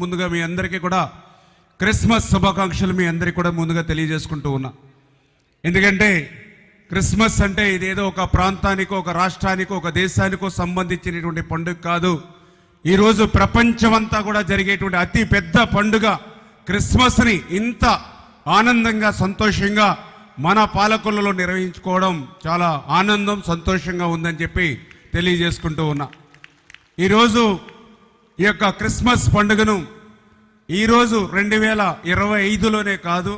ముందుగా మీ అందరికీ కూడా క్రిస్మస్ శుభాకాంక్షలు మీ అందరికీ కూడా ముందుగా తెలియజేసుకుంటూ ఉన్నా. ఎందుకంటే క్రిస్మస్ అంటే ఇదేదో ఒక ప్రాంతానికో ఒక రాష్ట్రానికో ఒక దేశానికో సంబంధించినటువంటి పండుగ కాదు. ఈరోజు ప్రపంచమంతా కూడా జరిగేటువంటి అతి పెద్ద పండుగ క్రిస్మస్ని ఇంత ఆనందంగా సంతోషంగా మన పాలకులలో నిర్వహించుకోవడం చాలా ఆనందం సంతోషంగా ఉందని చెప్పి తెలియజేసుకుంటూ ఉన్నా. ఈరోజు ఈ యొక్క క్రిస్మస్ పండుగను ఈరోజు రెండు వేల ఇరవై ఐదులోనే కాదు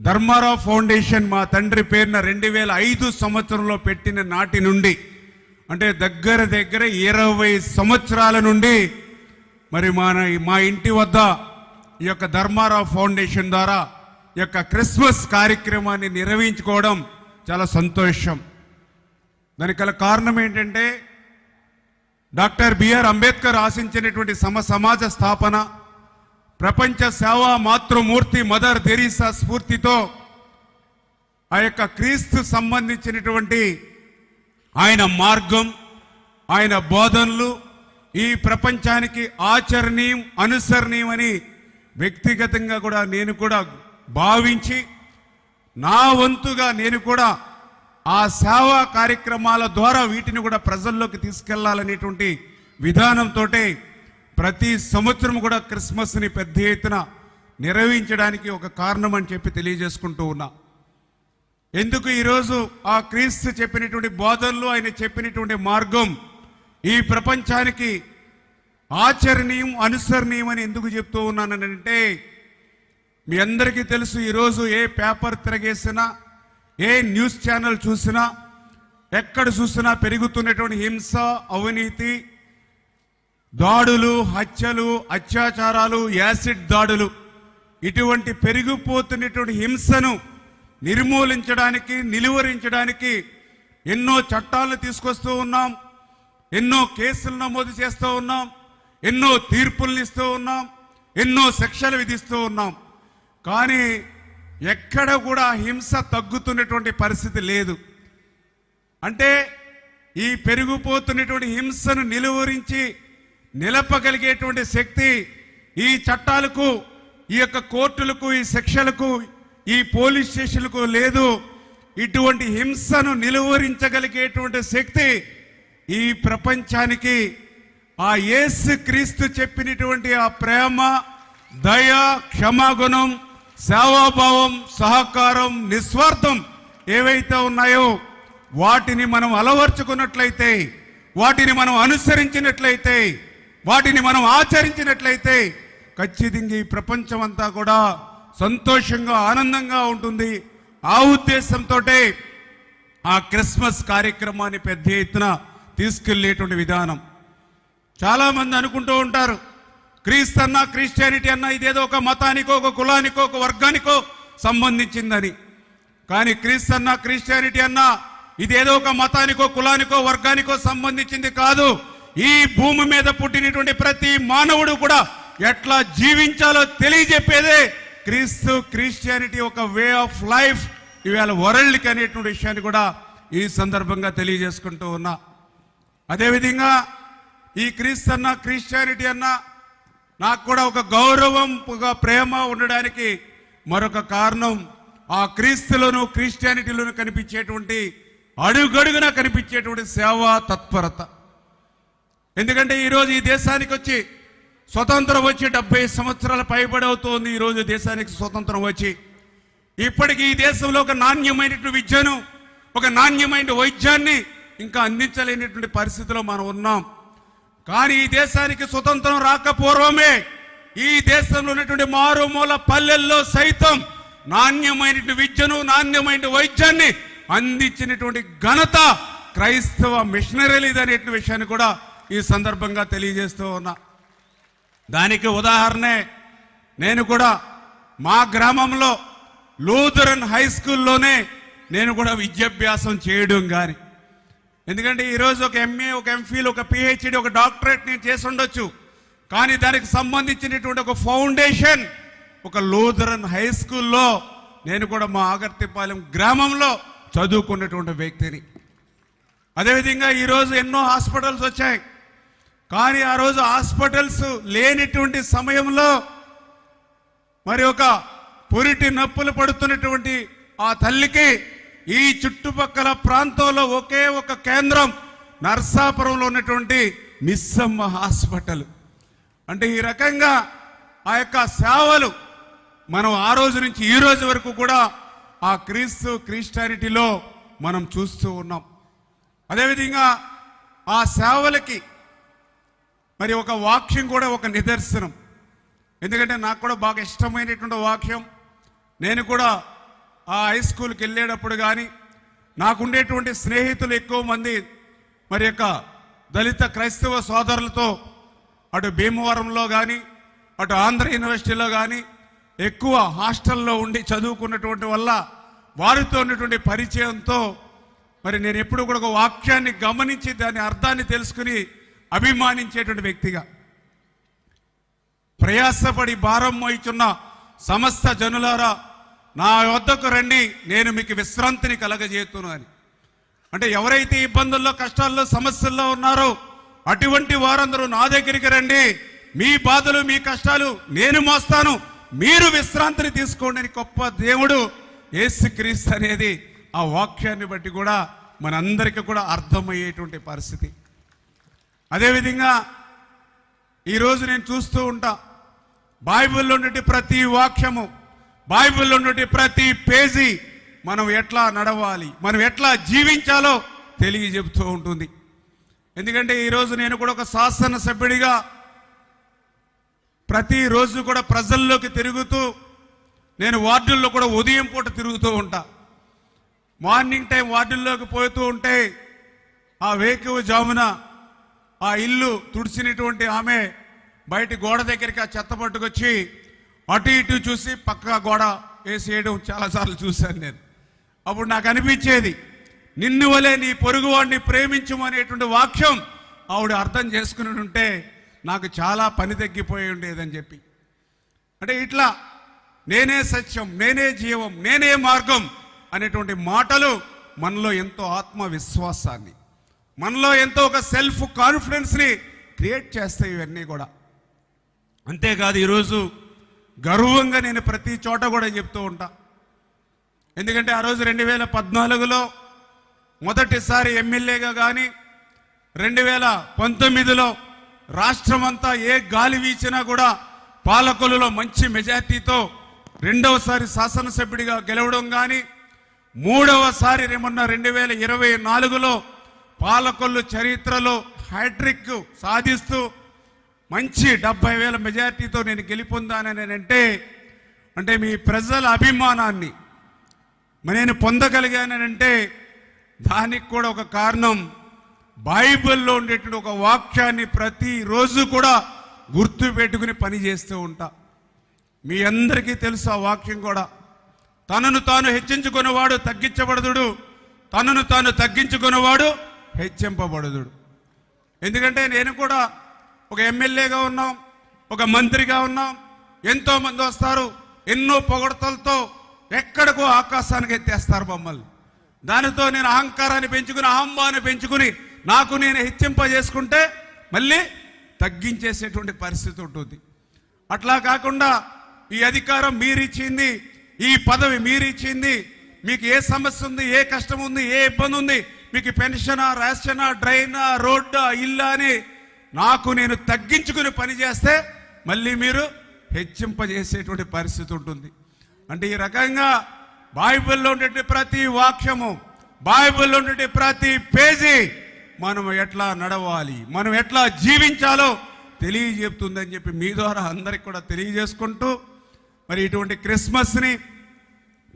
ధర్మారావు ఫౌండేషన్ మా తండ్రి పేరున రెండు వేల ఐదు సంవత్సరంలో పెట్టిన నాటి నుండి అంటే దగ్గర దగ్గర ఇరవై సంవత్సరాల నుండి మరి మన మా ఇంటి వద్ద ఈ యొక్క ధర్మారావు ఫౌండేషన్ ద్వారా ఈ యొక్క క్రిస్మస్ కార్యక్రమాన్ని నిర్వహించుకోవడం చాలా సంతోషం. దానికి గల కారణం ఏంటంటే డాక్టర్ బిఆర్ అంబేద్కర్ ఆశించినటువంటి సమ సమాజ స్థాపన ప్రపంచ సేవా మాతృమూర్తి మదర్ తెరీసా స్ఫూర్తితో ఆ యొక్క క్రీస్తు సంబంధించినటువంటి ఆయన మార్గం ఆయన బోధనలు ఈ ప్రపంచానికి ఆచరణీయం అనుసరణీయం అని వ్యక్తిగతంగా కూడా నేను కూడా భావించి నా వంతుగా నేను కూడా ఆ సేవా కార్యక్రమాల ద్వారా వీటిని కూడా ప్రజల్లోకి తీసుకెళ్ళాలనేటువంటి విధానంతో ప్రతి సంవత్సరం కూడా క్రిస్మస్ని పెద్ద ఎత్తున నిర్వహించడానికి ఒక కారణం అని చెప్పి తెలియజేసుకుంటూ ఉన్నా. ఎందుకు ఈరోజు ఆ క్రీస్తు చెప్పినటువంటి బోధనలు ఆయన చెప్పినటువంటి మార్గం ఈ ప్రపంచానికి ఆచరణీయం అనుసరణీయం అని ఎందుకు చెప్తూ ఉన్నానంటే మీ అందరికీ తెలుసు ఈరోజు ఏ పేపర్ తిరగేసినా ఏ న్యూస్ ఛానల్ చూసినా ఎక్కడ చూసినా పెరుగుతున్నటువంటి హింస అవినీతి దాడులు హత్యలు అత్యాచారాలు యాసిడ్ దాడులు ఇటువంటి పెరిగిపోతున్నటువంటి హింసను నిర్మూలించడానికి నిలువరించడానికి ఎన్నో చట్టాలను తీసుకొస్తూ ఉన్నాం ఎన్నో కేసులు నమోదు చేస్తూ ఉన్నాం ఎన్నో తీర్పులను ఇస్తూ ఉన్నాం ఎన్నో శిక్షలు విధిస్తూ ఉన్నాం. కానీ ఎక్కడ కూడా హింస తగ్గుతున్నటువంటి పరిస్థితి లేదు. అంటే ఈ పెరిగిపోతున్నటువంటి హింసను నిలువరించి నిలపగలిగేటువంటి శక్తి ఈ చట్టాలకు ఈ యొక్క కోర్టులకు ఈ శిక్షలకు ఈ పోలీస్ స్టేషన్లకు లేదు. ఇటువంటి హింసను నిలువరించగలిగేటువంటి శక్తి ఈ ప్రపంచానికి ఆ యేసు క్రీస్తు చెప్పినటువంటి ఆ ప్రేమ దయ క్షమాగుణం సేవాభావం సహకారం నిస్వార్థం ఏవైతే ఉన్నాయో వాటిని మనం అలవర్చుకున్నట్లయితే వాటిని మనం అనుసరించినట్లయితే వాటిని మనం ఆచరించినట్లయితే ఖచ్చితంగా ఈ ప్రపంచం అంతా కూడా సంతోషంగా ఆనందంగా ఉంటుంది. ఆ ఉద్దేశంతో ఆ క్రిస్మస్ కార్యక్రమాన్ని పెద్ద ఎత్తున తీసుకెళ్ళేటువంటి విధానం. చాలామంది అనుకుంటూ ఉంటారు క్రీస్తు అన్న క్రిస్టియానిటీ అన్నా ఇదేదో ఒక మతానికో ఒక కులానికో ఒక వర్గానికో సంబంధించిందని. కానీ క్రీస్తు అన్న క్రిస్టియానిటీ అన్నా ఇదేదో ఒక మతానికో కులానికో వర్గానికో సంబంధించింది కాదు. ఈ భూమి మీద పుట్టినటువంటి ప్రతి మానవుడు కూడా ఎట్లా జీవించాలో తెలియజెప్పేదే క్రీస్తు క్రిస్టియానిటీ ఒక వే ఆఫ్ లైఫ్. ఇవాళ వరల్డ్కి అనేటువంటి విషయాన్ని కూడా ఈ సందర్భంగా తెలియజేసుకుంటూ ఉన్నా. అదేవిధంగా ఈ క్రీస్తు అన్న క్రిస్టియానిటీ అన్నా నాకు కూడా ఒక గౌరవం ఒక ప్రేమ ఉండడానికి మరొక కారణం ఆ క్రీస్తులను క్రిస్టియానిటీలోను కనిపించేటువంటి అడుగడుగున కనిపించేటువంటి సేవా తత్పరత. ఎందుకంటే ఈరోజు ఈ దేశానికి వచ్చి స్వతంత్రం వచ్చి డెబ్బై సంవత్సరాల పైబడి అవుతోంది ఈరోజు దేశానికి స్వతంత్రం వచ్చి ఇప్పటికీ ఈ దేశంలో ఒక నాణ్యమైనటువంటి విద్యను ఒక నాణ్యమైన వైద్యాన్ని ఇంకా అందించలేనటువంటి పరిస్థితిలో మనం ఉన్నాం. కానీ ఈ దేశానికి స్వతంత్రం రాక పూర్వమే ఈ దేశంలో ఉన్నటువంటి మారుమూల పల్లెల్లో సైతం నాణ్యమైన విద్యను నాణ్యమైన వైద్యాన్ని అందించినటువంటి ఘనత క్రైస్తవ మిషనరీలు అనే విషయాన్ని కూడా ఈ సందర్భంగా తెలియజేస్తూ ఉన్నా. దానికి ఉదాహరణే నేను కూడా మా గ్రామంలో లూథరన్ హై స్కూల్లోనే నేను కూడా విద్యాభ్యాసం చేయడం కానీ ఎందుకంటే ఈరోజు ఒక ఎంఏ ఒక ఎంఫిల్ ఒక పిహెచ్డి ఒక డాక్టరేట్ నేను చేసి ఉండొచ్చు. కానీ దానికి సంబంధించినటువంటి ఒక ఫౌండేషన్ ఒక లూథరన్ హై స్కూల్లో నేను కూడా మా ఆగర్తిపాలెం గ్రామంలో చదువుకున్నటువంటి వ్యక్తిని. అదేవిధంగా ఈరోజు ఎన్నో హాస్పిటల్స్ వచ్చాయి. కానీ ఆ రోజు హాస్పిటల్స్ లేనిటువంటి సమయంలో మరి ఒక పురిటి నొప్పులు పడుతున్నటువంటి ఆ తల్లికి ఈ చుట్టుపక్కల ప్రాంతంలో ఒకే ఒక కేంద్రం నర్సాపురంలో ఉన్నటువంటి మిస్సమ్మ హాస్పిటల్. అంటే ఈ రకంగా ఆ యొక్క సేవలు మనం ఆ రోజు నుంచి ఈ రోజు వరకు కూడా ఆ క్రీస్తు క్రిస్టియానిటీలో మనం చూస్తూ ఉన్నాం. అదేవిధంగా ఆ సేవలకి మరి ఒక వాక్యం కూడా ఒక నిదర్శనం. ఎందుకంటే నాకు కూడా బాగా ఇష్టమైనటువంటి వాక్యం. నేను కూడా ఆ హై స్కూల్కి వెళ్ళేటప్పుడు కానీ నాకుండేటువంటి స్నేహితులు ఎక్కువ మంది మరి యొక్క దళిత క్రైస్తవ సోదరులతో అటు భీమవరంలో కానీ అటు ఆంధ్ర యూనివర్సిటీలో కానీ ఎక్కువ హాస్టల్లో ఉండి చదువుకున్నటువంటి వల్ల వారితో ఉన్నటువంటి పరిచయంతో మరి నేను ఎప్పుడు కూడా ఒక వాక్యాన్ని గమనించి దాని అర్థాన్ని తెలుసుకుని అభిమానించేటువంటి వ్యక్తిగా. ప్రయాసపడి భారం మోయిచున్న సమస్త జనులారా నా వద్దకు రండి నేను మీకు విశ్రాంతిని కలగజేతును అని. అంటే ఎవరైతే ఇబ్బందుల్లో కష్టాల్లో సమస్యల్లో ఉన్నారో అటువంటి వారందరూ నా దగ్గరికి రండి. మీ బాధలు మీ కష్టాలు నేను మోస్తాను. మీరు విశ్రాంతిని తీసుకోండి అని గొప్ప దేవుడు యేసుక్రీస్తు అనేది ఆ వాక్యాన్ని బట్టి కూడా మనందరికీ కూడా అర్థమయ్యేటువంటి పరిస్థితి. అదేవిధంగా ఈరోజు నేను చూస్తూ ఉంటా బైబిల్లో ఉన్నటువంటి ప్రతి వాక్యము బైబిల్లో నుండి ప్రతి పేజీ మనం ఎట్లా నడవాలి మనం ఎట్లా జీవించాలో తెలియజెప్తూ ఉంటుంది. ఎందుకంటే ఈరోజు నేను కూడా ఒక శాసనసభ్యుడిగా ప్రతిరోజు కూడా ప్రజల్లోకి తిరుగుతూ నేను వార్డుల్లో కూడా ఉదయం పూట తిరుగుతూ ఉంటా. మార్నింగ్ టైం వార్డుల్లోకి పోతూ ఉంటే ఆ వేకువ జామున ఆ ఇల్లు తుడిచినటువంటి ఆమె బయట గోడ దగ్గరికి ఆ చెత్త పట్టుకొచ్చి అటు ఇటు చూసి పక్క గోడ వేసేయడం చాలాసార్లు చూశాను నేను. అప్పుడు నాకు అనిపించేది నిన్ను వలే నీ పొరుగువాడిని ప్రేమించమనేటువంటి వాక్యం ఆవిడ అర్థం చేసుకుని ఉంటే నాకు చాలా పని తగ్గిపోయి ఉండేదని చెప్పి. అంటే ఇట్లా నేనే సత్యం నేనే జీవం నేనే మార్గం అనేటువంటి మాటలు మనలో ఎంతో ఆత్మవిశ్వాసాన్ని మనలో ఎంతో ఒక సెల్ఫ్ కాన్ఫిడెన్స్ని క్రియేట్ చేస్తాయి ఇవన్నీ కూడా. అంతేకాదు ఈరోజు గర్వంగా నేను ప్రతి చోట కూడా చెప్తూ ఉంటా. ఎందుకంటే ఆ రోజు రెండు వేల పద్నాలుగులో మొదటిసారి ఎమ్మెల్యేగా కానీ రెండు వేల పంతొమ్మిదిలో రాష్ట్రమంతా ఏ గాలి వీచినా కూడా పాలకొల్లులో మంచి మెజార్టీతో రెండవసారి శాసనసభ్యుడిగా గెలవడం కానీ మూడవసారి మొన్న రెండు వేల ఇరవై నాలుగులో పాలకొల్లు చరిత్రలో హ్యాట్రిక్ సాధిస్తూ మంచి డెబ్బై వేల మెజార్టీతో నేను గెలిపొందానని అంటే అంటే మీ ప్రజల అభిమానాన్ని నేను పొందగలిగానంటే దానికి కూడా ఒక కారణం బైబిల్లో ఉండేటువంటి ఒక వాక్యాన్ని ప్రతిరోజు కూడా గుర్తు పెట్టుకుని పని చేస్తూ ఉంటా. మీ అందరికీ తెలుసు ఆ వాక్యం కూడా. తనను తాను హెచ్చించుకున్నవాడు తగ్గించబడదుడు తనను తాను తగ్గించుకున్నవాడు హెచ్చింపబడదుడు. ఎందుకంటే నేను కూడా ఒక ఎమ్మెల్యేగా ఉన్నాం ఒక మంత్రిగా ఉన్నాం ఎంతో మంది వస్తారు ఎన్నో పొగడతలతో ఎక్కడికో ఆకాశానికి ఎత్తేస్తారు మమ్మల్ని. దానితో నేను అహంకారాన్ని పెంచుకుని అహంభాన్ని పెంచుకుని నాకు నేను హెచ్చింప చేసుకుంటే మళ్ళీ తగ్గించేసేటువంటి పరిస్థితి ఉంటుంది. అట్లా కాకుండా ఈ అధికారం మీరిచ్చింది ఈ పదవి మీరిచ్చింది మీకు ఏ సమస్య ఉంది ఏ కష్టం ఉంది ఏ ఇబ్బంది ఉంది మీకు పెన్షనా రేషనా డ్రైనా రోడ్డా ఇల్లా అని నాకు నేను తగ్గించుకుని పని చేస్తే మళ్ళీ మీరు హెచ్చింపజేసేటువంటి పరిస్థితి ఉంటుంది. అంటే ఈ రకంగా బైబిల్లో ఉండేటి ప్రతి వాక్యము బైబిల్లో ఉండేటి ప్రతి పేజీ మనం ఎట్లా నడవాలి మనం ఎట్లా జీవించాలో తెలియజెప్తుందని చెప్పి మీ ద్వారా అందరికి కూడా తెలియజేసుకుంటూ మరి ఇటువంటి క్రిస్మస్ని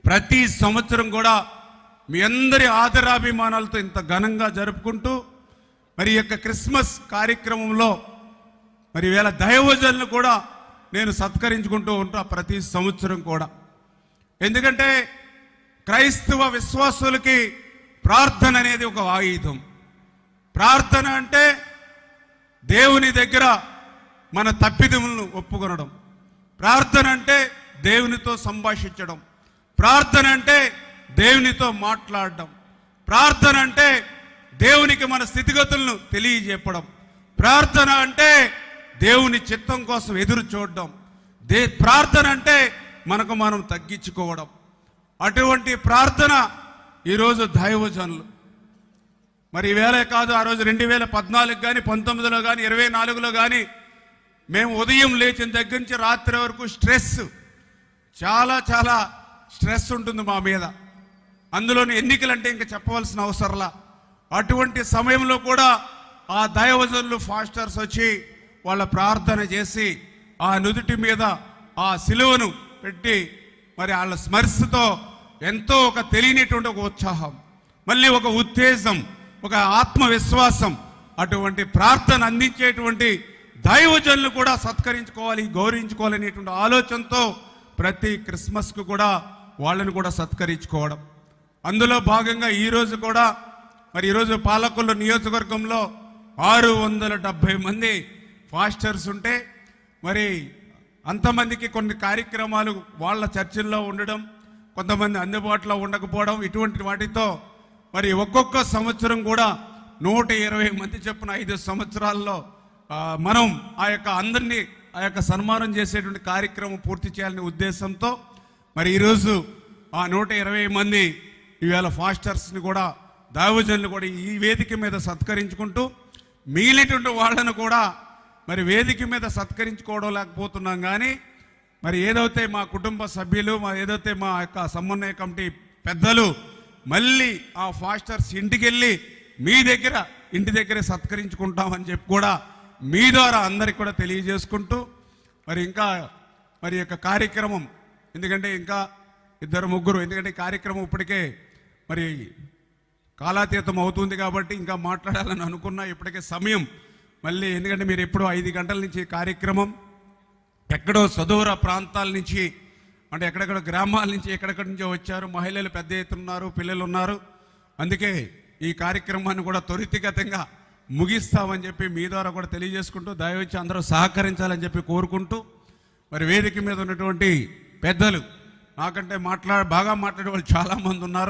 ప్రతి సంవత్సరం కూడా మీ అందరి ఆదరాభిమానాలతో ఇంత ఘనంగా జరుపుకుంటూ మరి యొక్క క్రిస్మస్ కార్యక్రమంలో మరి వేళ దైవజనులు కూడా నేను సత్కరించుకుంటూ ఉంటా ప్రతి సంవత్సరం కూడా. ఎందుకంటే క్రైస్తవ విశ్వాసులకి ప్రార్థన అనేది ఒక ఆయుధం. ప్రార్థన అంటే దేవుని దగ్గర మన తప్పిదములను ఒప్పుకొనడం. ప్రార్థన అంటే దేవునితో సంభాషించడం. ప్రార్థన అంటే దేవునితో మాట్లాడడం. ప్రార్థన అంటే దేవునికి మన స్థితిగతులను తెలియజెప్పడం ప్రార్థన అంటే దేవుని చిత్తం కోసం ఎదురు చూడడం. దే ప్రార్థన అంటే మనకు మనం తగ్గించుకోవడం. అటువంటి ప్రార్థన ఈరోజు దైవజనులు. మరి ఈవేళ కాదు ఆ రోజు రెండు వేల పద్నాలుగు కానీ పంతొమ్మిదిలో కానీ ఇరవై నాలుగులో కానీ మేము ఉదయం లేచిన దగ్గర నుంచి రాత్రి వరకు స్ట్రెస్ చాలా చాలా స్ట్రెస్ ఉంటుంది మా మీద. అందులోని ఎన్నికలంటే ఇంకా చెప్పవలసిన అవసరంలా. అటువంటి సమయంలో కూడా ఆ దైవజనులు ఫాస్టర్స్ వచ్చి వాళ్ళ ప్రార్థన చేసి ఆ నుదుటి మీద ఆ సిలువను పెట్టి మరి వాళ్ళ స్మర్శతో ఎంతో ఒక తెలియనిటువంటి ఒక ఉత్సాహం మళ్ళీ ఒక ఉత్తేజం ఒక ఆత్మవిశ్వాసం అటువంటి ప్రార్థన అందించేటువంటి దైవజనులు కూడా సత్కరించుకోవాలి గౌరవించుకోవాలనేటువంటి ఆలోచనతో ప్రతి క్రిస్మస్కు కూడా వాళ్ళని కూడా సత్కరించుకోవడం. అందులో భాగంగా ఈరోజు కూడా మరి ఈరోజు పాలకొల్లు నియోజకవర్గంలో ఆరు వందల డెబ్భై మంది ఫాస్టర్స్ ఉంటే మరి అంతమందికి కొన్ని కార్యక్రమాలు వాళ్ళ చర్చిల్లో ఉండడం కొంతమంది అందుబాటులో ఉండకపోవడం ఇటువంటి వాటితో మరి ఒక్కొక్క సంవత్సరం కూడా నూట ఇరవై మంది చొప్పున ఐదు సంవత్సరాల్లో మనం ఆ యొక్క అందరినీ ఆ యొక్క సన్మానం చేసేటువంటి కార్యక్రమం పూర్తి చేయాలనే ఉద్దేశంతో మరి ఈరోజు ఆ నూట ఇరవై మంది ఈవేళ ఫాస్టర్స్ని కూడా దావజన్లు కూడా ఈ వేదిక మీద సత్కరించుకుంటూ మిగిలినటువంటి వాళ్ళను కూడా మరి వేదిక మీద సత్కరించుకోవడం లేకపోతున్నాం కానీ మరి ఏదైతే మా కుటుంబ సభ్యులు మా ఏదైతే మా యొక్క సమన్వయ కమిటీ పెద్దలు మళ్ళీ ఆ ఫాస్టర్స్ ఇంటికి వెళ్ళి మీ దగ్గర ఇంటి దగ్గరే సత్కరించుకుంటామని చెప్పి కూడా మీ ద్వారా అందరికి కూడా తెలియజేసుకుంటూ మరి ఇంకా మరి యొక్క కార్యక్రమం ఎందుకంటే ఇంకా ఇద్దరు ముగ్గురు ఎందుకంటే కార్యక్రమం ఇప్పటికే మరి కాలాతీతం అవుతుంది కాబట్టి ఇంకా మాట్లాడాలని అనుకున్నా ఇప్పటికే సమయం. మళ్ళీ ఎందుకంటే మీరు ఎప్పుడో ఐదు గంటల నుంచి కార్యక్రమం ఎక్కడో సుదూర ప్రాంతాల నుంచి అంటే ఎక్కడెక్కడ గ్రామాల నుంచి ఎక్కడెక్కడి నుంచో వచ్చారు. మహిళలు పెద్ద ఎత్తున్నారు పిల్లలు ఉన్నారు. అందుకే ఈ కార్యక్రమాన్ని కూడా త్వరితగతంగా ముగిస్తామని చెప్పి మీ ద్వారా కూడా తెలియజేసుకుంటూ దయవచ్చి అందరూ సహకరించాలని చెప్పి కోరుకుంటూ మరి వేదిక మీద ఉన్నటువంటి పెద్దలు నాకంటే మాట్లా బాగా మాట్లాడే వాళ్ళు చాలామంది ఉన్నారు.